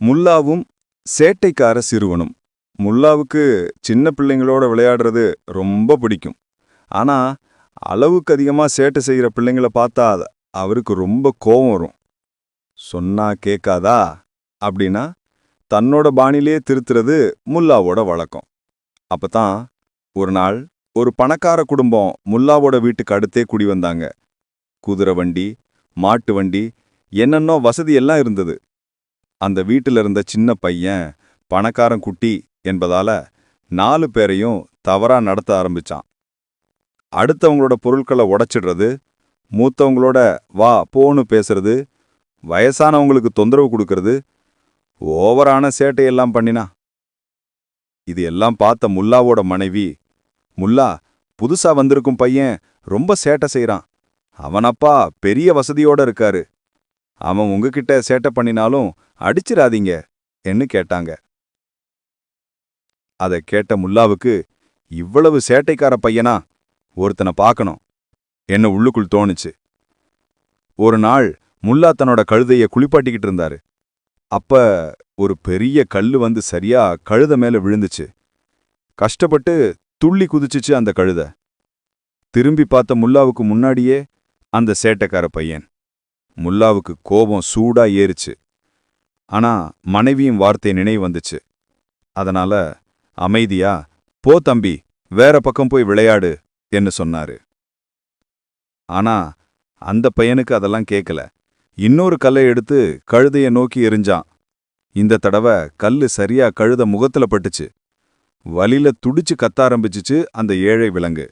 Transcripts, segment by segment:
முல்லாவும் சேட்டைக்கார சிறுவனும். முல்லாவுக்கு சின்ன பிள்ளைங்களோட விளையாடுறது ரொம்ப பிடிக்கும். ஆனால் அளவுக்கு அதிகமாக சேட்டை செய்கிற பிள்ளைங்கள பார்த்தா அவருக்கு ரொம்ப கோவம் வரும். சொன்னா கேட்காதா? அப்படின்னா தன்னோட பாணிலே திருத்துறது முல்லாவோட வழக்கம். அப்பதான் ஒரு நாள் ஒரு பணக்கார குடும்பம் முல்லாவோட வீட்டுக்கு அடுத்தே குடி வந்தாங்க. குதிரை வண்டி மாட்டு வண்டி என்னென்னோ வசதியெல்லாம் இருந்தது. அந்த வீட்டில் இருந்த சின்ன பையன் பணக்காரன் குட்டி என்பதால நாலு பேரையும் தவறா நடத்த ஆரம்பிச்சான். அடுத்தவங்களோட பொருட்களை உடைச்சிடுறது மூத்தவங்களோட வா போன்னு பேசுறது வயசானவங்களுக்கு தொந்தரவு கொடுக்கறது ஓவரான சேட்டையெல்லாம் பண்ணினா. இது எல்லாம் பார்த்த முல்லாவோட மனைவி முல்லா புதுசா வந்திருக்கும் பையன் ரொம்ப சேட்டை செய்கிறான் அவனப்பா பெரிய வசதியோட இருக்காரு. அவன் உங்ககிட்ட சேட்டை பண்ணினாலும் அடிச்சிடாதீங்க என்று கேட்டாங்க. அதை கேட்ட முல்லாவுக்கு இவ்வளவு சேட்டைக்கார பையனா? ஒருத்தனை பார்க்கணும். என்ன உள்ளுக்குள் தோணுச்சு. ஒரு நாள் முல்லா தன்னோட கழுதைய குளிப்பாட்டிக்கிட்டு இருந்தாரு. அப்ப ஒரு பெரிய கல்லு வந்து சரியா கழுத மேல விழுந்துச்சு. கஷ்டப்பட்டு துள்ளி குதிச்சுச்சு அந்த கழுத. திரும்பி பார்த்த முல்லாவுக்கு முன்னாடியே அந்த சேட்டைக்கார பையன். முல்லாவுக்கு கோபம் சூடா ஏறிச்சு. ஆனா மனைவியும் வார்த்தை நினைவு வந்துச்சு. அதனால அமைதியா? போ தம்பி வேற பக்கம் போய் விளையாடு என்று சொன்னாரு. ஆனா அந்த பையனுக்கு அதெல்லாம் கேட்கல இன்னொரு கல்லை எடுத்து கழுதைய நோக்கி எரிஞ்சான் இந்த தடவை கல்லு சரியா கழுத முகத்துல பட்டுச்சு. வலில துடிச்சு கத்த ஆரம்பிச்சுச்சு அந்த ஏழை விலங்கு.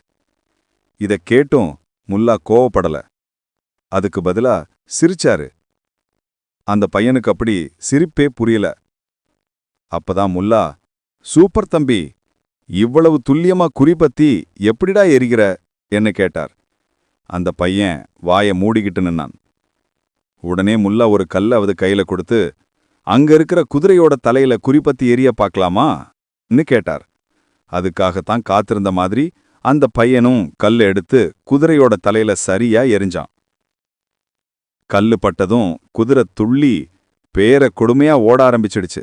இத கேட்டும் முல்லா கோவப்படல. அதுக்கு பதிலா சிரிச்சாரு. அந்த பையனுக்கு அப்படி சிரிப்பே புரியல. அப்பதான் முல்லா சூப்பர் தம்பி இவ்வளவு துல்லியமா குறிபத்தி எப்படிடா எரிகிற? என்ன கேட்டார். அந்த பையன் வாய மூடிக்கிட்டு நின்னான். உடனே முல்லா ஒரு கல்ல அவது கையில கொடுத்து அங்க இருக்கிற குதிரையோட தலையில குறிப்பத்தி எரிய பார்க்கலாமான்னு கேட்டார். அதுக்காகத்தான் காத்திருந்த மாதிரி அந்த பையனும் கல் எடுத்து குதிரையோட தலையில சரியா எரிஞ்சான். கல்லு பட்டதும் குதிரை துள்ளி பேர கொடுமையா ஓட ஆரம்பிச்சிடுச்சு.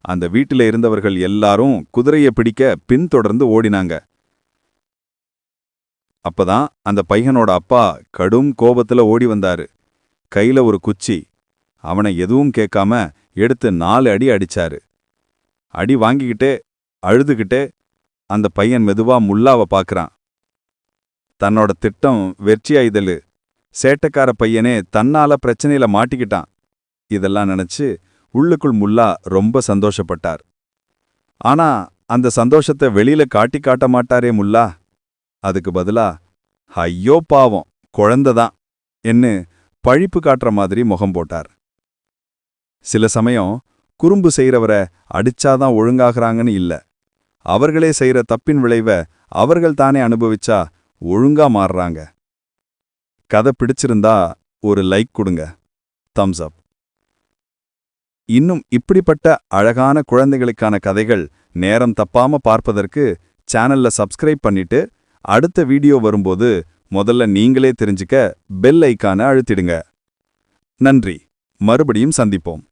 அந்த வீட்டில இருந்தவர்கள் எல்லாரும் குதிரைய பிடிக்க பின்தொடர்ந்து ஓடினாங்க. அப்பதான் அந்த பையனோட அப்பா கடும் கோபத்துல ஓடி வந்தாரு. கையில ஒரு குச்சி. அவனை எதுவும் கேட்காம எடுத்து நாலு அடி அடிச்சாரு. அடி வாங்கிக்கிட்டே அழுதுகிட்டே அந்த பையன் மெதுவா முல்லாவ பாக்குறான். தன்னோட திட்டம் வெற்றியாயுதலு. சேட்டக்கார பையனே தன்னால பிரச்சனையில மாட்டிக்கிட்டான். இதெல்லாம் நினைச்சு உள்ளுக்குள் முல்லா ரொம்ப சந்தோஷப்பட்டார். ஆனா அந்த சந்தோஷத்தை வெளியில காட்டி காட்ட மாட்டாரே முல்லா. அதுக்கு பதிலா ஐயோ பாவம் குழந்ததான் என்று பழிப்பு காட்டுற மாதிரி முகம் போட்டார். சில சமயம் குறும்பு செய்கிறவரை அடிச்சாதான் ஒழுங்காகிறாங்கன்னு இல்ல. அவர்களே செய்யற தப்பின் விளைவை அவர்கள் தானே அனுபவிச்சா ஒழுங்கா மாறுறாங்க. கதை பிடிச்சிருந்தா ஒரு லைக் கொடுங்க. தம்ஸ் அப் இன்னும் இப்படிப்பட்ட அழகான குழந்தைகளுக்கான கதைகள் நேரம் தப்பாம பார்ப்பதற்கு சேனல்ல சப்ஸ்கிரைப் பண்ணிட்டு அடுத்த வீடியோ வரும்போது முதல்ல நீங்களே தெரிஞ்சுக்க பெல் ஐக்கான அழுத்திடுங்க. நன்றி. மறுபடியும் சந்திப்போம்.